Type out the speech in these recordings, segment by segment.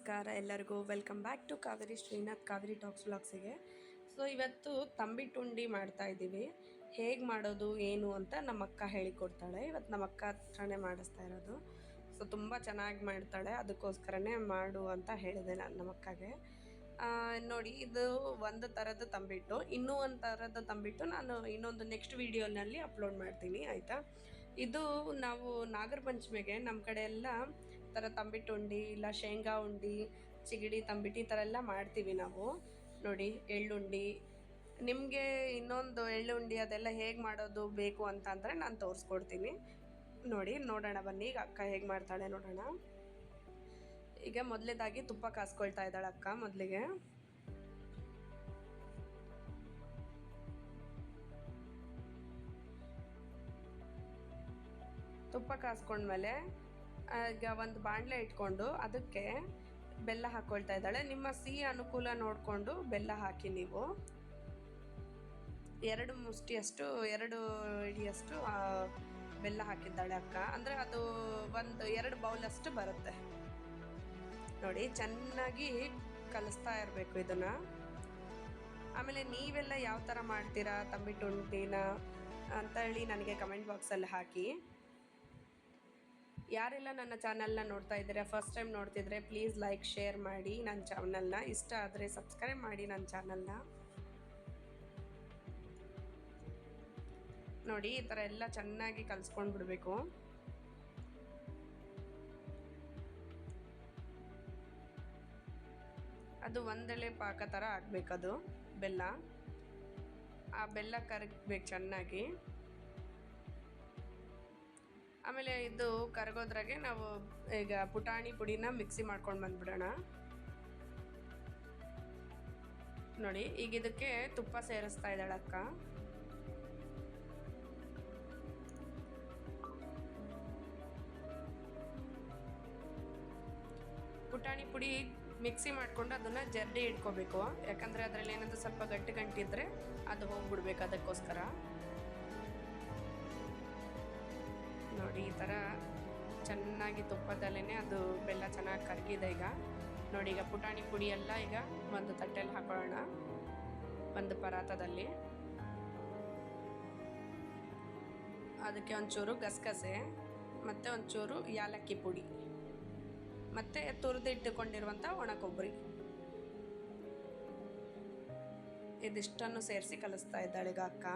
ನಮಸ್ಕಾರ, ಎಲ್ಲರಿಗೂ welcome back to Kaveri Srinath Kaveri talks ಬ್ಲಾಗ್ಸಿಗೆ so ಇವತ್ತು ತಂಬಿ ಉಂಡಿ ಮಾಡ್ತಾ ಇದ್ದೀವಿ. ಹೇಗೆ ಮಾಡೋದು, ಏನು ಅಂತ ನಮ್ಮ ಅಕ್ಕ ಹೇಳಿಕೊಡ್ತಾಳೆ. ಇವತ್ತು ನಮ್ಮ ಅಕ್ಕ ಹತ್ರನೇ ಮಾಡಿಸ್ತಾ ಇರೋದು. ಸೊ ತುಂಬ ಚೆನ್ನಾಗಿ ಮಾಡ್ತಾಳೆ. ಅದಕ್ಕೋಸ್ಕರನೇ ಮಾಡು ಅಂತ ಹೇಳಿದೆ ನಾನು ನಮ್ಮ ಅಕ್ಕಗೆ. ನೋಡಿ, ಇದು ಒಂದು ಥರದ ತಂಬಿಟ್ಟು ಇನ್ನೂ ಒಂದು ಥರದ ತಂಬಿಟ್ಟು ನಾನು ಇನ್ನೊಂದು ನೆಕ್ಸ್ಟ್ ವಿಡಿಯೋನಲ್ಲಿ ಅಪ್ಲೋಡ್ ಮಾಡ್ತೀನಿ, ಆಯಿತಾ? ಇದು ನಾವು ನಾಗರ ಪಂಚಮಿಗೆ ನಮ್ಮ ಕಡೆ ಎಲ್ಲ ಥರ ತಂಬಿಟ್ಟು ಉಂಡಿ, ಇಲ್ಲ ಶೇಂಗಾ ಉಂಡಿ, ಚಿಗಡಿ ತಂಬಿಟ್ಟು ಈ ಥರ ಎಲ್ಲ ಮಾಡ್ತೀವಿ ನಾವು. ನೋಡಿ ಎಳ್ಳುಂಡಿ ನಿಮಗೆ ಇನ್ನೊಂದು ಎಳ್ಳುಂಡಿ ಅದೆಲ್ಲ ಹೇಗೆ ಮಾಡೋದು ಬೇಕು ಅಂತ ಅಂದರೆ ನಾನು ತೋರಿಸ್ಕೊಡ್ತೀನಿ. ನೋಡಿ, ನೋಡೋಣ ಬನ್ನಿ. ಈಗ ಅಕ್ಕ ಹೇಗೆ ಮಾಡ್ತಾಳೆ ನೋಡೋಣ. ಈಗ ಮೊದಲೇದಾಗಿ ತುಪ್ಪ ಕಾಸ್ಕೊಳ್ತಾ ಇದ್ದಾಳೆ ಅಕ್ಕ ಮೊದಲಿಗೆ. ತುಪ್ಪ ಕಾಸ್ಕೊಂಡ್ಮೇಲೆ ಈಗ ಒಂದು ಬಾಣಲೆ ಇಟ್ಕೊಂಡು ಅದಕ್ಕೆ ಬೆಲ್ಲ ಹಾಕ್ಕೊಳ್ತಾ ಇದ್ದಾಳೆ. ನಿಮ್ಮ ಸಿಹಿ ಅನುಕೂಲ ನೋಡಿಕೊಂಡು ಬೆಲ್ಲ ಹಾಕಿ ನೀವು. ಎರಡು ಮುಷ್ಟಿಯಷ್ಟು, ಎರಡು ಇಡಿಯಷ್ಟು ಬೆಲ್ಲ ಹಾಕಿದ್ದಾಳೆ ಅಕ್ಕ. ಅಂದರೆ ಅದು ಒಂದು, ಎರಡು ಬೌಲಷ್ಟು ಬರುತ್ತೆ. ನೋಡಿ, ಚೆನ್ನಾಗಿ ಕಲಿಸ್ತಾ ಇರಬೇಕು ಇದನ್ನು. ಆಮೇಲೆ ನೀವೆಲ್ಲ ಯಾವ ಥರ ಮಾಡ್ತೀರಾ? ತಂಬಿಟ್ಟು ಅಂತ ಹೇಳಿ ನನಗೆ ಕಮೆಂಟ್ ಬಾಕ್ಸಲ್ಲಿ ಹಾಕಿ. ಯಾರೆಲ್ಲ ನನ್ನ ಚಾನಲ್ನ ನೋಡ್ತಾ ಇದ್ದಾರೆ ಫಸ್ಟ್ ಟೈಮ್ ನೋಡ್ತಿದ್ರೆ ಪ್ಲೀಸ್ ಲೈಕ್ ಶೇರ್ ಮಾಡಿ ನನ್ನ ಚಾನಲ್ನ. ಇಷ್ಟ ಆದರೆ ಸಬ್ಸ್ಕ್ರೈಬ್ ಮಾಡಿ ನನ್ನ ಚಾನಲ್ನ. ನೋಡಿ, ಈ ಥರ ಎಲ್ಲ ಚೆನ್ನಾಗಿ ಕಲಿಸ್ಕೊಂಡು ಬಿಡಬೇಕು. ಅದು ಒಂದೆಳೆ ಪಾಕ ಥರ ಆಗಬೇಕದು, ಬೆಲ್ಲ. ಆ ಬೆಲ್ಲ ಕರಗಬೇಕು ಚೆನ್ನಾಗಿ. ಆಮೇಲೆ ಇದು ಕರಗೋದ್ರಾಗೆ ನಾವು ಈಗ ಪುಟಾಣಿ ಪುಡಿನ ಮಿಕ್ಸಿ ಮಾಡ್ಕೊಂಡು ಬಂದ್ಬಿಡೋಣ. ನೋಡಿ, ಈಗ ಇದಕ್ಕೆ ತುಪ್ಪ ಸೇರಿಸ್ತಾ ಇದ್ದಾಳೆ ಅಕ್ಕ. ಪುಟಾಣಿ ಪುಡಿ ಮಿಕ್ಸಿ ಮಾಡಿಕೊಂಡು ಅದನ್ನು ಜರ್ಡಿ ಇಟ್ಕೋಬೇಕು. ಯಾಕಂದರೆ ಅದರಲ್ಲಿ ಏನಾದರೂ ಸ್ವಲ್ಪ ಗಟ್ಟಿ ಗಂಟಿದ್ರೆ ಅದು ಹೋಗ್ಬಿಡ್ಬೇಕು ಅದಕ್ಕೋಸ್ಕರ. ನೋಡಿ, ಈ ಥರ ಚೆನ್ನಾಗಿ ತುಪ್ಪದಲ್ಲೇ ಅದು ಬೆಲ್ಲ ಚೆನ್ನಾಗಿ ಕರಗಿದೆ ಈಗ. ನೋಡಿ, ಈಗ ಪುಟಾಣಿ ಪುಡಿ ಎಲ್ಲ ಈಗ ಒಂದು ತಟ್ಟೆಯಲ್ಲಿ ಹಾಕೊಳ್ಳೋಣ. ಒಂದು ಪರಾತದಲ್ಲಿ. ಅದಕ್ಕೆ ಒಂಚೂರು ಗಸಗಸೆ, ಮತ್ತು ಒಂಚೂರು ಯಾಲಕ್ಕಿ ಪುಡಿ, ಮತ್ತು ತುರಿದಿಟ್ಟುಕೊಂಡಿರುವಂಥ ಒಣ ಕೊಬ್ಬರಿ ಇದಿಷ್ಟನ್ನು ಸೇರಿಸಿ ಕಲಿಸ್ತಾ ಇದ್ದಾಳೆ ಈಗ ಅಕ್ಕ.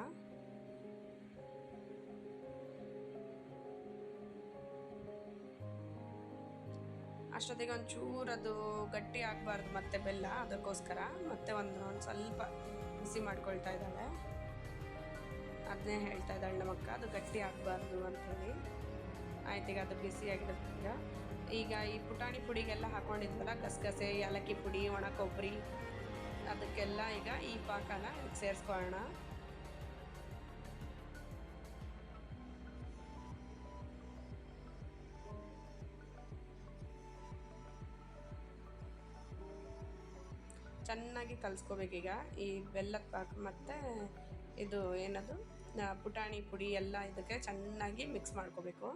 ಅಷ್ಟೊತ್ತಿಗೆ ಒಂಚೂರು ಅದು ಗಟ್ಟಿ ಆಗಬಾರ್ದು ಮತ್ತೆ ಬೆಲ್ಲ, ಅದಕ್ಕೋಸ್ಕರ ಮತ್ತೆ ಒಂದು ಒಂದು ಸ್ವಲ್ಪ ಬಿಸಿ ಮಾಡ್ಕೊಳ್ತಾ ಇದ್ದಾಳೆ. ಅದನ್ನೇ ಹೇಳ್ತಾ ಇದ್ದಾಳೆ ನಮ್ಮಕ್ಕ ಅದು ಗಟ್ಟಿ ಆಗಬಾರ್ದು ಅಂಥೇಳಿ ಆಯ್ತು, ಈಗ ಅದು ಬಿಸಿ ಆಗಿರೋದ್ರಿಂದ. ಈಗ ಈ ಪುಟಾಣಿ ಪುಡಿಗೆಲ್ಲ ಹಾಕೊಂಡಿದ್ವಲ್ಲ, ಗಸಗಸೆ, ಏಲಕ್ಕಿ ಪುಡಿ, ಒಣ ಕೊಬ್ಬರಿ, ಅದಕ್ಕೆಲ್ಲ ಈಗ ಈ ಪಾಕನ ಸೇರಿಸ್ಕೊಳ್ಳೋಣ. ಚೆನ್ನಾಗಿ ಕಲಿಸ್ಕೋಬೇಕೀಗ ಈ ಬೆಲ್ಲದ ಪಾಕ ಮತ್ತು ಇದು ಏನದು? ಪುಟಾಣಿ ಪುಡಿ ಎಲ್ಲ ಇದಕ್ಕೆ ಚೆನ್ನಾಗಿ ಮಿಕ್ಸ್ ಮಾಡ್ಕೋಬೇಕು.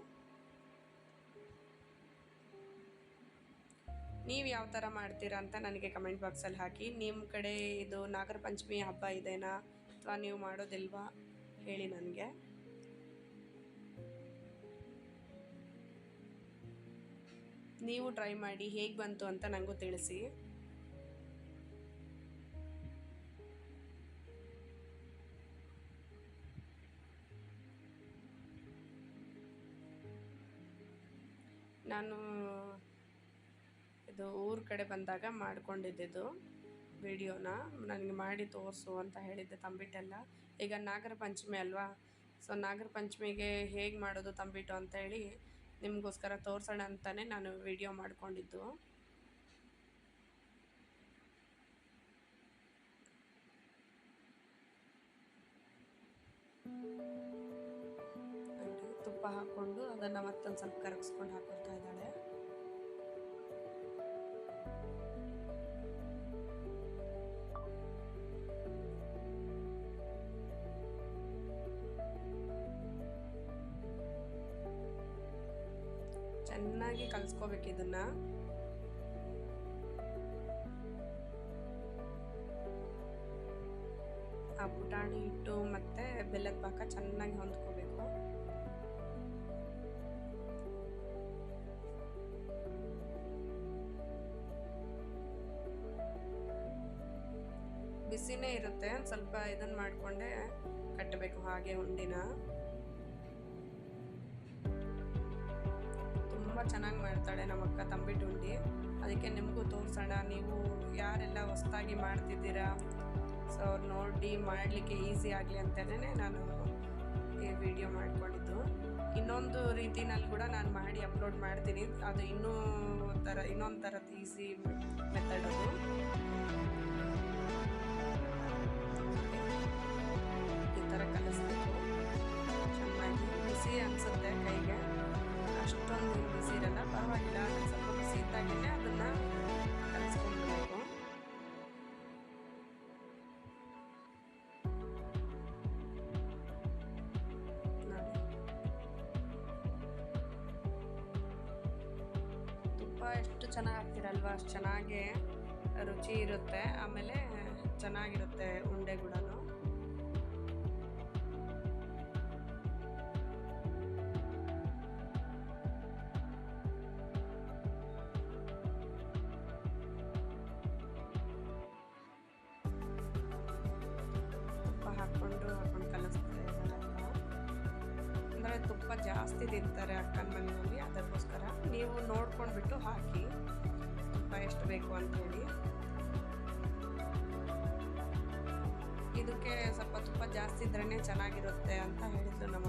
ನೀವು ಯಾವ ಥರ ಮಾಡ್ತೀರಾ ಅಂತ ನನಗೆ ಕಮೆಂಟ್ ಬಾಕ್ಸಲ್ಲಿ ಹಾಕಿ. ನಿಮ್ಮ ಕಡೆ ಇದು ನಾಗರ ಪಂಚಮಿ ಹಬ್ಬ ಇದೆನಾ? ಅಥವಾ ನೀವು ಮಾಡೋದಿಲ್ವಾ? ಹೇಳಿ ನನಗೆ. ನೀವು ಟ್ರೈ ಮಾಡಿ ಹೇಗೆ ಬಂತು ಅಂತ ನನಗೂ ತಿಳಿಸಿ. ನಾನು ಇದು ಊರ ಕಡೆ ಬಂದಾಗ ಮಾಡ್ಕೊಂಡಿದ್ದಿದ್ದು ವಿಡಿಯೋನ. ನನಗೆ ಮಾಡಿ ತೋರಿಸು ಅಂತ ಹೇಳಿದ್ದೆ ತಂಬಿಟ್ಟೆಲ್ಲ. ಈಗ ನಾಗರ ಪಂಚಮಿ ಅಲ್ವಾ? ಸೊ ನಾಗರ ಪಂಚಮಿಗೆ ಹೇಗೆ ಮಾಡೋದು ತಂಬಿಟ್ಟು ಅಂತ ಹೇಳಿ ನಿಮಗೋಸ್ಕರ ತೋರಿಸೋಣ ಅಂತಲೇ ನಾನು ವಿಡಿಯೋ ಮಾಡ್ಕೊಂಡಿದ್ದು. ಹಾಕೊಂಡು ಅದನ್ನ ಮತ್ತೊಂದು ಸ್ವಲ್ಪ ಕರಗಿಸ್ಕೊಂಡು ಹಾಕೊಳ್ತಾ ಇದ್ದಾಳೆ. ಚೆನ್ನಾಗಿ ಕಲಿಸ್ಕೋಬೇಕು ಇದನ್ನ. ಆ ಪುಟಾಣಿ ಹಿಟ್ಟು ಮತ್ತೆ ಬೆಲ್ಲದ ಪಾಕ ಚೆನ್ನಾಗಿ ಹೊಂದ್ಕೋಬೇಕು. ಬಿಸಿನೇ ಇರುತ್ತೆ. ಸ್ವಲ್ಪ ಇದನ್ನ ಮಾಡಿಕೊಂಡೆ ಕಟ್ಟಬೇಕು ಹಾಗೆ ಉಂಡಿನ. ತುಂಬ ಚೆನ್ನಾಗಿ ಮಾಡ್ತಾಳೆ ನಮ್ಮ ಅಕ್ಕ ತಂಬಿಟ್ಟು ಉಂಡಿ. ಅದಕ್ಕೆ ನಿಮಗೂ ತೋರಿಸೋಣ. ನೀವು ಯಾರೆಲ್ಲ ಹೊಸ್ತಾಗಿ ಮಾಡ್ತಿದ್ದೀರಾ? ಸೊ ಅವ್ರು ನೋಡಿ ಮಾಡಲಿಕ್ಕೆ ಈಸಿ ಆಗಲಿ ಅಂತಲೇ ನಾನು ಈ ವಿಡಿಯೋ ಮಾಡಿಕೊಂಡಿದ್ದು. ಇನ್ನೊಂದು ರೀತಿನಲ್ಲಿ ಕೂಡ ನಾನು ಮಾಡಿ ಅಪ್ಲೋಡ್ ಮಾಡ್ತೀನಿ. ಅದು ಇನ್ನೂ ಥರ ಇನ್ನೊಂದು ಥರದ್ದು ಈಸಿ ಮೆಥಡ್ ಅದು. ಥರ ಕಲಿಸ್ಬೇಕು. ಚೆನ್ನಾಗಿ ಬಿಸಿ ಅನಿಸುತ್ತೆ ಕೈಗೆ. ಅಷ್ಟೊಂದು ಬಿಸಿ ಇರಲ್ಲ, ಪರವಾಗಿಲ್ಲ ಅದನ್ನು ಸ್ವಲ್ಪ ಬಿಸಿ ಇದ್ದಾಗಲೇ ಅದನ್ನು ಕಲಿಸ್ಕೊಂಡ್ಬೇಕು ತುಪ್ಪ ಎಷ್ಟು ಚೆನ್ನಾಗಿ ಹಾಕ್ತೀರಲ್ವ ಅಷ್ಟು ಚೆನ್ನಾಗಿ ರುಚಿ ಇರುತ್ತೆ. ಆಮೇಲೆ ಚೆನ್ನಾಗಿರುತ್ತೆ ಉಂಡೆ ಕೂಡ ಹಾಕ್ಕೊಂಡು ಹಾಕೊಂಡು ಕಲಿಸ್ತಾರೆ ಅಂದರೆ ತುಪ್ಪ ಜಾಸ್ತಿ ತಿಂತಾರೆ ಅಕ್ಕನ ಮನೆಯಲ್ಲಿ, ಅದಕ್ಕೋಸ್ಕರ ನೀವು ನೋಡ್ಕೊಂಡ್ಬಿಟ್ಟು ಹಾಕಿ ತುಪ್ಪ ಎಷ್ಟು ಬೇಕು ಅಂತೇಳಿ ಇದಕ್ಕೆ ಸ್ವಲ್ಪ ತುಪ್ಪ ಜಾಸ್ತಿ ಇದ್ರೇ ಚೆನ್ನಾಗಿರುತ್ತೆ ಅಂತ ಹೇಳಿದ್ರು ನಮ್ಮ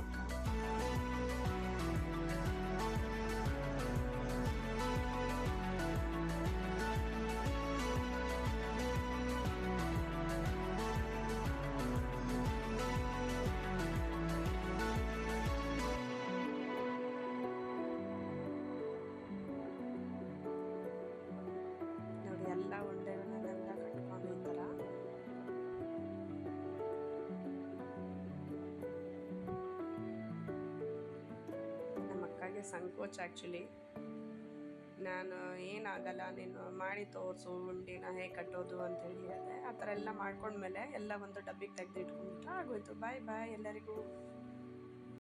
ಅಕ್ಕಗೆ ಸಂಕೋಚ ಆ್ಯಕ್ಚುಲಿ ನಾನು ಏನಾಗಲ್ಲ, ನೀನು ಮಾಡಿ ತೋರಿಸು, ಉಂಡಿನ ಹೇಗೆ ಕಟ್ಟೋದು ಅಂತೇಳಿ ಹೇಳಿದೆ. ಆ ಥರ ಎಲ್ಲ ಮಾಡ್ಕೊಂಡ್ಮೇಲೆ ಎಲ್ಲ ಒಂದು ಡಬ್ಬಿಗೆ ತೆಗೆದು ಆಗೋಯಿತು. ಆಗೋಯ್ತು ಬಾಯ್ ಬಾಯ್ ಎಲ್ಲರಿಗೂ.